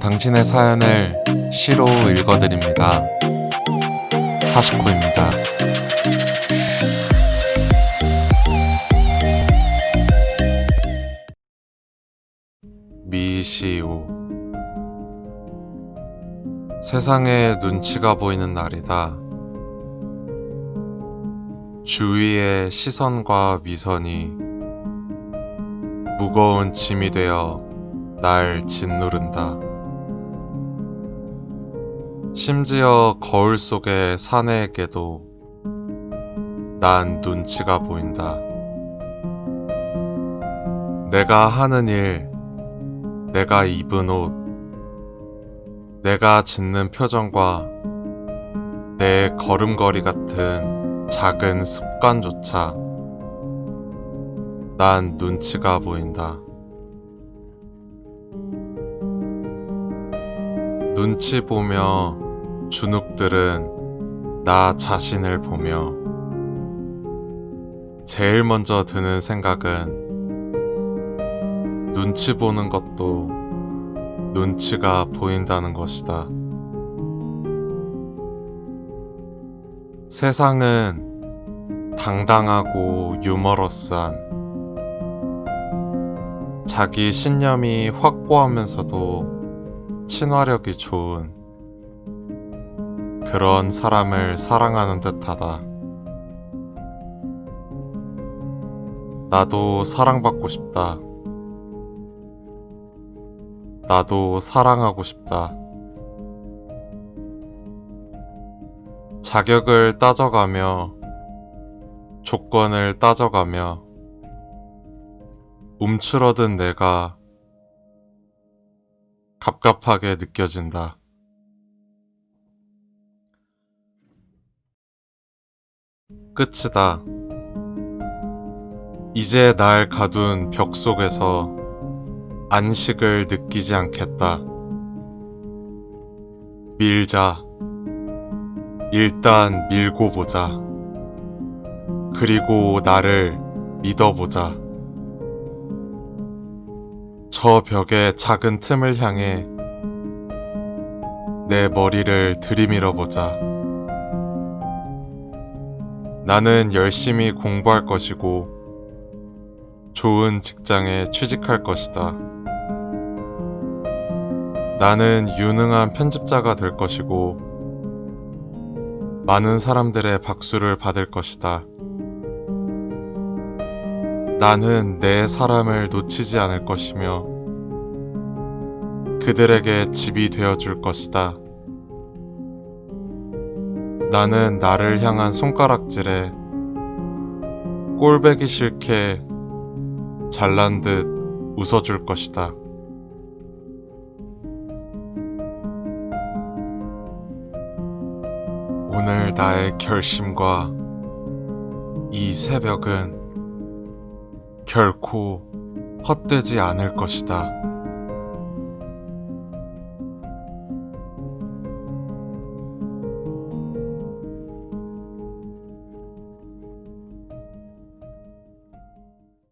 당신의 사연을 시로 읽어드립니다. 사시코입니다. 미시오 세상에 눈치가 보이는 날이다. 주위의 시선과 미선이 무거운 짐이 되어 날 짓누른다. 심지어 거울 속의 사내에게도 난 눈치가 보인다. 내가 하는 일, 내가 입은 옷, 내가 짓는 표정과 내 걸음걸이 같은 작은 습관조차 난 눈치가 보인다. 눈치 보며 주눅들은 나 자신을 보며 제일 먼저 드는 생각은 눈치 보는 것도 눈치가 보인다는 것이다. 세상은 당당하고 유머러스한 자기 신념이 확고하면서도 친화력이 좋은 그런 사람을 사랑하는 듯하다. 나도 사랑받고 싶다. 나도 사랑하고 싶다. 자격을 따져가며 조건을 따져가며 움츠러든 내가 갑갑하게 느껴진다. 끝이다. 이제 날 가둔 벽 속에서 안식을 느끼지 않겠다. 밀자. 일단 밀고 보자. 그리고 나를 믿어보자. 저 벽의 작은 틈을 향해 내 머리를 들이밀어 보자. 나는 열심히 공부할 것이고 좋은 직장에 취직할 것이다. 나는 유능한 편집자가 될 것이고 많은 사람들의 박수를 받을 것이다. 나는 내 사람을 놓치지 않을 것이며 그들에게 집이 되어 줄 것이다. 나는 나를 향한 손가락질에 꼴배기 싫게 잘난 듯 웃어줄 것이다. 오늘 나의 결심과 이 새벽은 결코 헛되지 않을 것이다.